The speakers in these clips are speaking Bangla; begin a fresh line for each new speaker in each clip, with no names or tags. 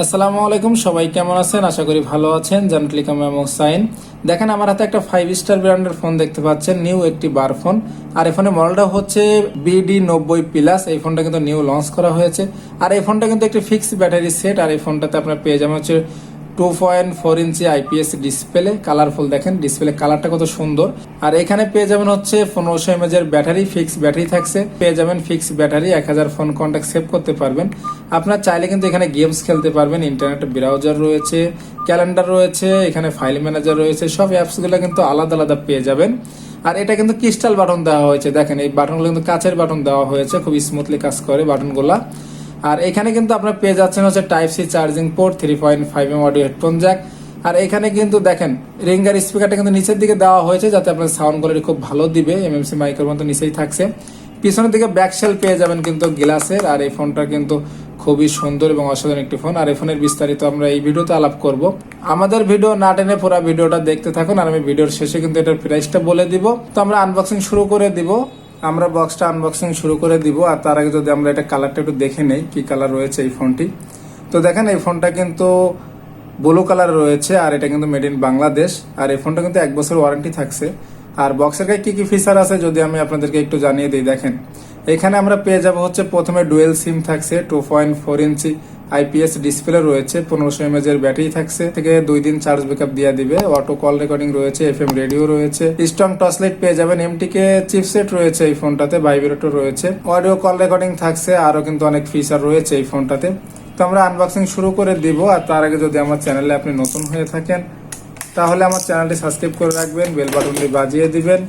আসসালামু আলাইকুম, সবাই কেমন আছেন? আশা করি ভালো আছেন। জানটলিকাম এবং সাইন। দেখেন, আমার হাতে একটা ফাইভ স্টার ব্র্যান্ডের ফোন দেখতে পাচ্ছেন নিউ একটি বার ফোন আর এই ফোনের মডেলটা হচ্ছে বিডি নব্বই প্লাস এই ফোনটা কিন্তু নিউ লঞ্চ করা হয়েছে। আর এই ফোনটা কিন্তু একটি ফিক্সড ব্যাটারি সেট আর এই ফোনটাতে আপনার পেয়ে যাবেন হচ্ছে two point four inch IPS display colourful দেখেন ডিসপ্লে কালারটা কত সুন্দর। আর এখানে পেয়ে যাবেন হচ্ছে পনেরোশো এমএজ এর ব্যাটারি ফিক্স ব্যাটারি থাকছে। পেয়ে যাবেন ফিক্স ব্যাটারি, এক হাজার ফোন কন্ট্যাক্ট সেভ করতে পারবেন। আপনার চাইলে কিন্তু এখানে গেমস খেলতে পারবেন ইন্টারনেট ব্রাউজার রয়েছে ক্যালেন্ডার রয়েছে, এখানে ফাইল ম্যানেজার রয়েছে, সব অ্যাপসগুলো কিন্তু আলাদা আলাদা পেয়ে যাবেন। আর এটা কিন্তু ক্রিস্টাল বাটন দেওয়া হয়েছে, দেখেন এই বাটনগুলো কিন্তু কাচের বাটন দেওয়া হয়েছে, খুব স্মুথলি কাজ করে বাটনগুলা আর এখানে কিন্তু আপনার পেয়ে যাচ্ছেন হচ্ছে type C charging port three point five M audio headphone jack আর এখানে কিন্তু দেখেন রিঙ্গার স্পিকারটা কিন্তু নিচের দিকে দেওয়া হয়েছে যাতে আপনার সাউন্ড কোয়ালিটি খুব ভালো দিবে। এমএমসি মাইকের মতো নিচেই থাকছে। পিছনের দিকে ব্যাক সেল পেয়ে যাবেন কিন্তু গ্লাসের আর এই ফোনটা কিন্তু খুবই সুন্দর এবং অসাধারণ একটি ফোন আর এই ফোনের বিস্তারিত আমরা এই ভিডিওতে আলাপ করব। আমাদের ভিডিও না টেনে পুরো ভিডিওটা দেখতে থাকুন। আর আমি ভিডিওর শেষে কিন্তু এটার প্রাইসটা বলে দিব। তো আমরা আনবক্সিং শুরু করে দিব। আমরা বক্সটা আনবক্সিং শুরু করে দিব, আর তার আগে যদি আমরা এটা কালারটা একটু দেখে নেই, কি কালার রয়েছে এই ফোনটি তো দেখেন, এই ফোনটা কিন্তু ব্লু কালার রয়েছে, আর এটা কিন্তু মেড ইন বাংলাদেশ আর এই ফোনটা কিন্তু এক বছর ওয়ারেন্টি থাকছে। আর বক্সের গায়ে কি কি ফিচার আছে, যদি আমি আপনাদেরকে একটু জানিয়ে দিই, দেখেন। এখানে আমরা পেয়ে যাব হচ্ছে প্রথমে ডুয়েল সিম থাকছে two point four inch IPS display রয়েছে, পনেরোশো এমএজ এর ব্যাটারি থাকছে। থেকে দুই দিন চার্জ ব্যাকআপ দিয়ে দিবে। অটো কল রেকর্ডিং রয়েছে এফ এম রেডিও রয়েছে। স্ট্রং টসলাইট পেয়ে যাবেন। এমটিকে চিপসেট রয়েছে এই ফোনটাতে ভাইব্রেটর রয়েছে। অডিও কল রেকর্ডিং থাকছে আরও কিন্তু অনেক ফিচার রয়েছে এই ফোনটাতে তো আমরা আনবক্সিং শুরু করে দিব, আর তার আগে যদি আমার চ্যানেলে আপনি নতুন হয়ে থাকেন, তাহলে আমার চ্যানেলটি সাবস্ক্রাইব করে রাখবেন বেল বাটনটি বাজিয়ে দিবেন।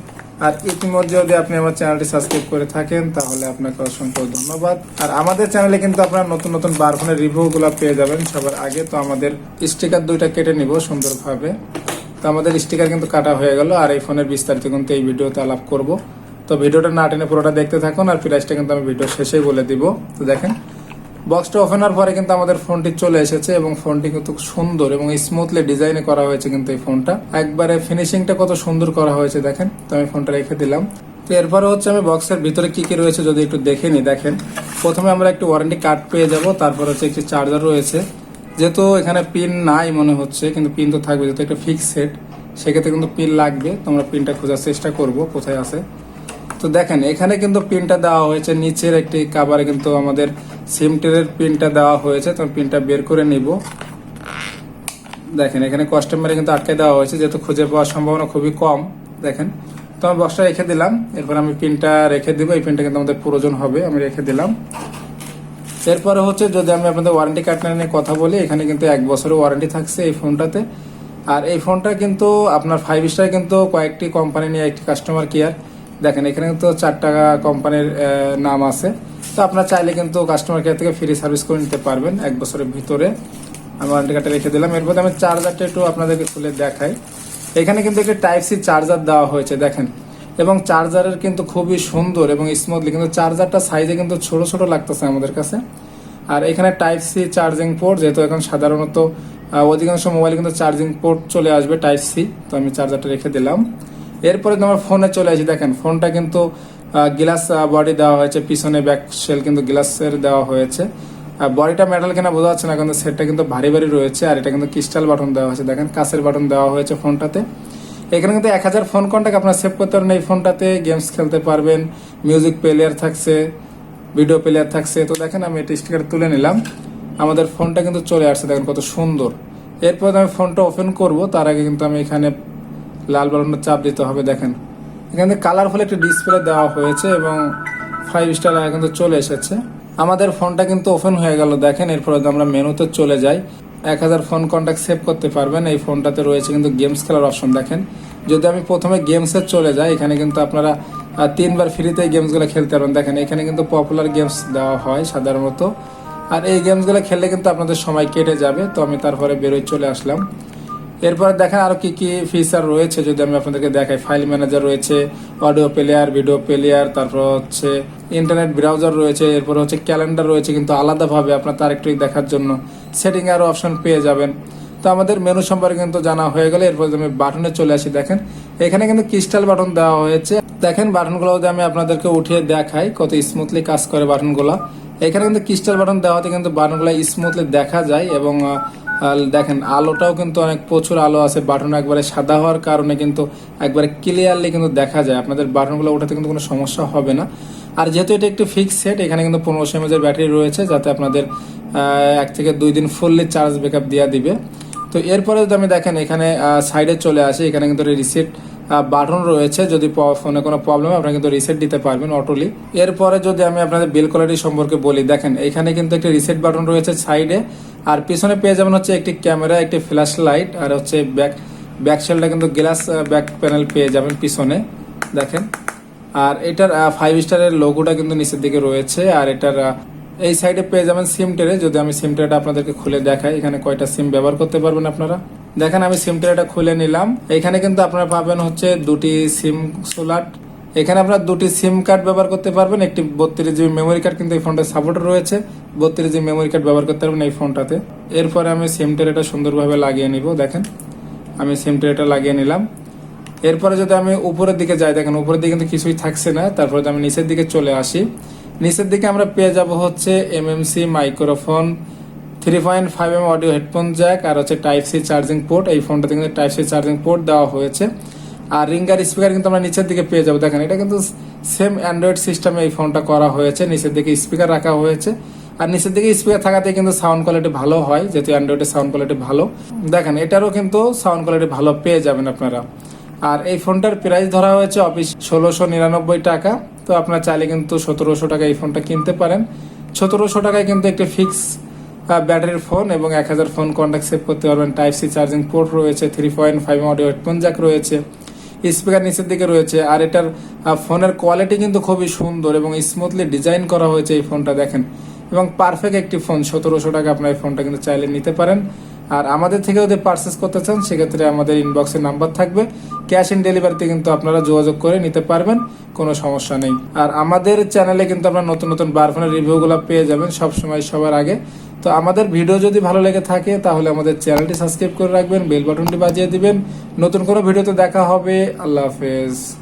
আর ইতিমধ্যে যদি আপনি আমার চ্যানেলটি সাবস্ক্রাইব করে থাকেন, তাহলে আপনাকে অসংখ্য ধন্যবাদ। আর আমাদের চ্যানেলে কিন্তু আপনারা নতুন নতুন বারফোনের রিভিউগুলো পেয়ে যাবেন সবার আগে। তো আমাদের স্টিকার দুইটা কেটে নিব সুন্দরভাবে। তো আমাদের স্টিকার কিন্তু কাটা হয়ে গেল, আর এই ফোনের বিস্তারিত কিন্তু এই ভিডিওতে আলাপ করব। তো ভিডিওটা না টেনে পুরোটা দেখতে থাকুন, আর প্রাইসটা কিন্তু আমি ভিডিও শেষেই বলে দিব। তো দেখেন বক্সটা ওপেন হওয়ার পরে কিন্তু আমাদের ফোনটি চলে এসেছে এবং ফোনটি কিন্তু সুন্দর এবং স্মুথলি ডিজাইনে করা হয়েছে কিন্তু এই ফোনটা। একবারে ফিনিশিংটা কত সুন্দর করা হয়েছে দেখেন, তো আমি ফোনটা রেখে দিলাম। তো এরপরে হচ্ছে আমি বক্সের ভিতরে কি কি রয়েছে যদি একটু দেখে নিই, দেখেন। প্রথমে আমরা একটু ওয়ারেন্টি কার্ড পেয়ে যাব, তারপর হচ্ছে একটি চার্জার রয়েছে। যেহেতু এখানে পিন নাই মনে হচ্ছে, কিন্তু পিন তো থাকবে, যেহেতু একটা ফিক্স সেট সেক্ষেত্রে কিন্তু পিন লাগবে তোমরা পিনটা খোঁজার চেষ্টা করব, কোথায় আছে। তো দেখেন, এখানে কিন্তু পিনটা দেওয়া হয়েছে। নিচের একটি কাভারে কিন্তু আমাদের সিম সিমটের পিনটা দেওয়া হয়েছে। তো পিনটা বের করে নিব। দেখেন, এখানে কাস্টমারে কিন্তু আটকে দেওয়া হয়েছে, যেহেতু খুঁজে পাওয়ার সম্ভাবনা খুবই কম। দেখেন, তো আমি বক্সটা রেখে দিলাম। এরপর আমি পিনটা রেখে দিব। এই পিনটা কিন্তু আমাদের প্রয়োজন হবে, আমি রেখে দিলাম। এরপরে হচ্ছে, যদি আমি আপনাদের ওয়ারেন্টি কার্ড নিয়ে কথা বলি, এখানে কিন্তু এক বছরের ওয়ারেন্টি থাকছে এই ফোনটাতে আর এই ফোনটা কিন্তু আপনার ফাইভ স্টার কিন্তু কয়েকটি কোম্পানি নিয়ে একটি কাস্টমার কেয়ার দেখেন, এখানে কিন্তু চার টাকা কোম্পানির নাম আছে। তো আপনার চাইলে কিন্তু কাস্টমার কেয়ার থেকে ফ্রি সার্ভিস করে নিতে পারবেন এক বছরের ভিতরে। আমি ওয়ারেন্টি কার্ডটা রেখে দিলাম। এরপর আমি চার্জারটা একটু আপনাদেরকে খুলে দেখাই। এখানে কিন্তু একটি টাইপ সি চার্জার দেওয়া হয়েছে, দেখেন। এবং চার্জারের কিন্তু খুবই সুন্দর এবং স্মুথলি কিন্তু চার্জারটা সাইজে কিন্তু ছোট ছোট লাগতেছে আমাদের কাছে। আর এখানে টাইপ সি চার্জিং পোর্ট যেহেতু এখন সাধারণত অধিকাংশ মোবাইল কিন্তু চার্জিং পোর্ট চলে আসবে টাইপ সি তো আমি চার্জারটা রেখে দিলাম। এরপরে তোমার ফোনে চলে আসি, দেখেন, ফোনটা কিন্তু গ্লাস বডি দেওয়া হয়েছে, পিছনে ব্যাক সেল কিন্তু গ্লাসের দেওয়া হয়েছে। বডিটা মেটাল কেনা বোঝা যাচ্ছে না, কিন্তু সেটটা কিন্তু ভারী ভারী রয়েছে, আর এটা কিন্তু ক্রিস্টাল বাটন দেওয়া হয়েছে, দেখেন কাছের বাটন দেওয়া হয়েছে ফোনটাতে। এখানে কিন্তু এক হাজার ফোন কন্ট্যাক্ট আপনার সেভ করতে পারেন এই ফোনটাতে গেমস খেলতে পারবেন মিউজিক প্লেয়ার থাকছে ভিডিও প্লেয়ার থাকছে। তো দেখেন, আমি এটা স্টিকার তুলে নিলাম, আমাদের ফোনটা কিন্তু চলে আসছে, দেখেন কত সুন্দর। এরপর আমি ফোনটা ওপেন করব, তার আগে কিন্তু আমি এখানে লাল বাটনটা চাপ দিতে হবে, দেখেন। এখানে কালারফুল একটি ডিসপ্লে দেওয়া হয়েছে এবং ফাইভ স্টার কিন্তু চলে এসেছে। আমাদের ফোনটা কিন্তু ওপেন হয়ে গেল, দেখেন। এরপরে আমরা মেনুতে চলে যাই, এক হাজার ফোন কন্ট্যাক্ট সেভ করতে পারবেন। এই ফোনটাতে রয়েছে কিন্তু গেমস খেলার অপশন দেখেন। যদি আমি প্রথমে গেমসে চলে যাই, এখানে কিন্তু আপনারা তিনবার ফ্রিতে এই গেমসগুলো খেলতে পারবেন। দেখেন, এখানে কিন্তু পপুলার গেমস দেওয়া হয় সাধারণত। আর এই গেমসগুলো খেললে কিন্তু আপনাদের সময় কেটে যাবে। তো আমি তারপরে বেরোয় চলে আসলাম। এরপরে দেখেন আরও কি কি ফিচার রয়েছে যদি আমি আপনাদেরকে দেখাই। ফাইল ম্যানেজার রয়েছে অডিও প্লেয়ার ভিডিও প্লেয়ার তারপর হচ্ছে ইন্টারনেট ব্রাউজার রয়েছে, এরপর হচ্ছে ক্যালেন্ডার রয়েছে, কিন্তু আলাদাভাবে আপনার তার একটু দেখার জন্য সেটিং আরও অপশন পেয়ে যাবেন। তো আমাদের মেনু সম্পর্কে কিন্তু জানা হয়ে গেলে, এরপর আমি বাটনে চলে আসি, দেখেন। এখানে কিন্তু ক্রিস্টাল বাটন দেওয়া হয়েছে। দেখেন বাটনগুলো যদি আমি আপনাদেরকে উঠিয়ে দেখাই, কত স্মুথলি কাজ করে বাটনগুলো এখানে কিন্তু ক্রিস্টাল বাটন দেওয়াতে কিন্তু বাটনগুলো স্মুথলি দেখা যায় এবং দেখেন, আলোটাও কিন্তু অনেক প্রচুর আলো আছে বাটন একবারে সাদা হওয়ার কারণে কিন্তু একবারে ক্লিয়ারলি কিন্তু দেখা যায়। আপনাদের বাটনগুলো ওঠাতে কিন্তু কোনো সমস্যা হবে না। আর যেহেতু এটা একটু ফিক্স সেট এখানে কিন্তু পনেরোশো এমএজের ব্যাটারি রয়েছে, যাতে আপনাদের এক থেকে দুই দিন ফুললি চার্জ ব্যাকআপ দিয়ে দিবে। তো এরপরে যদি আমি দেখেন, এখানে সাইডে চলে আসি, এখানে কিন্তু রিসেট বাটন রয়েছে। যদি ফোনে কোনো প্রবলেম আপনারা কিন্তু রিসেট দিতে পারবেন অটোলি এরপরে যদি আমি আপনাদের বিল কোয়ালিটি সম্পর্কে বলি, দেখেন, এখানে কিন্তু একটি রিসেট বাটন রয়েছে সাইডে আর পিছনে পেয়ে যাবেন হচ্ছে একটি ক্যামেরা একটি ফ্ল্যাশ লাইট আর হচ্ছে ব্যাক ব্যাক সেলটা কিন্তু গ্লাস ব্যাক প্যানেল পেয়ে যাবেন পিছনে। দেখেন, আর এটার ফাইভ স্টারের লোগোটা কিন্তু নিচের দিকে রয়েছে। আর এটার এই সাইডে পেয়ে যাবেন সিম ট্রে যদি আমি সিম আপনাদেরকে খুলে দেখাই, এখানে কয়টা সিম ব্যবহার করতে পারবেন আপনারা? দেখেন আমি সিম ট্রেটা খুলে নিলাম। এখানে কিন্তু আপনারা পাবেন হচ্ছে দুটি সিম সোলার এখানে আপনার দুটি সিম কার্ড ব্যবহার করতে পারবেন। একটি বত্রিশ জিবি মেমোরি কার্ড কিন্তু এই ফোনটা সাপোর্ট রয়েছে। বত্রিশ জিবি মেমোরি কার্ড ব্যবহার করতে পারবেন এই ফোনটাতে এরপরে আমি সিম ট্রেটা সুন্দরভাবে লাগিয়ে নিব, দেখেন। আমি সিম ট্রেটা লাগিয়ে নিলাম। এরপরে যদি আমি উপরের দিকে যাই, দেখেন উপরের দিকে কিন্তু কিছুই থাকছে না। তারপরে আমি নিচের দিকে চলে আসি, নিচের দিকে আমরা পেয়ে যাব হচ্ছে MMC microphone three point five M audio headphone jack আর হচ্ছে টাইপ সি চার্জিং পোর্ট। এই ফোনটাতে কিন্তু টাইপ সি চার্জিং পোর্ট দেওয়া হয়েছে। আর রিঙ্গার স্পিকার কিন্তু আমরা নিচের দিকে পেয়ে যাব। দেখেন, এটা কিন্তু সেম অ্যান্ড্রয়েড সিস্টেমে এই ফোনটা করা হয়েছে। নিচের দিকে স্পিকার রাখা হয়েছে। আর নিচের দিকে স্পিকার থাকাতে কিন্তু সাউন্ড কোয়ালিটি ভালো হয়, যেহেতু অ্যান্ড্রয়েডের সাউন্ড কোয়ালিটি ভালো। দেখেন, এটারও কিন্তু সাউন্ড কোয়ালিটি ভালো পেয়ে যাবেন আপনারা। আর এই ফোনটার প্রাইস ধরা হয়েছে অফিস ষোলোশো নিরানব্বই টাকা। তো আপনারা চাইলে কিন্তু সতেরোশো টাকা এই ফোনটা কিনতে পারেন। সতেরোশো টাকায় কিন্তু একটি ফিক্স ব্যাটারির ফোন এবং এক হাজার ফোন কন্ট্যাক্ট সেভ করতে পারবেন। টাইপ সি চার্জিং পোর্ট রয়েছে three point five audio headphone jack রয়েছে স্পিকার নিচের দিকে রয়েছে, আর এটার ফোনের কোয়ালিটি কিন্তু খুবই সুন্দর এবং স্মুথলি ডিজাইন করা হয়েছে এই ফোনটা দেখেন। এবং পারফেক্ট একটি ফোন, সতেরোশো টাকা আপনার এই ফোনটা কিন্তু চাইলে নিতে পারেন। আর আমাদের থেকে যদি পারচেস করতে চান, সেক্ষেত্রে আমাদের ইনবক্সে নাম্বার থাকবে। ক্যাশ ইন ডেলিভারিতে কিন্তু আপনারা যোগাযোগ করে নিতে পারবেন, কোনো সমস্যা নেই। আর আমাদের চ্যানেলে কিন্তু আপনারা নতুন নতুন বারফোনের রিভিউগুলো পেয়ে যাবেন সবসময় সবার আগে। তো আমাদের ভিডিও যদি ভালো লেগে থাকে, তাহলে আমাদের চ্যানেলটি সাবস্ক্রাইব করে রাখবেন বেল বাটনটি বাজিয়ে দিবেন। নতুন কোনো ভিডিওতে দেখা হবে, আল্লাহ হাফেজ।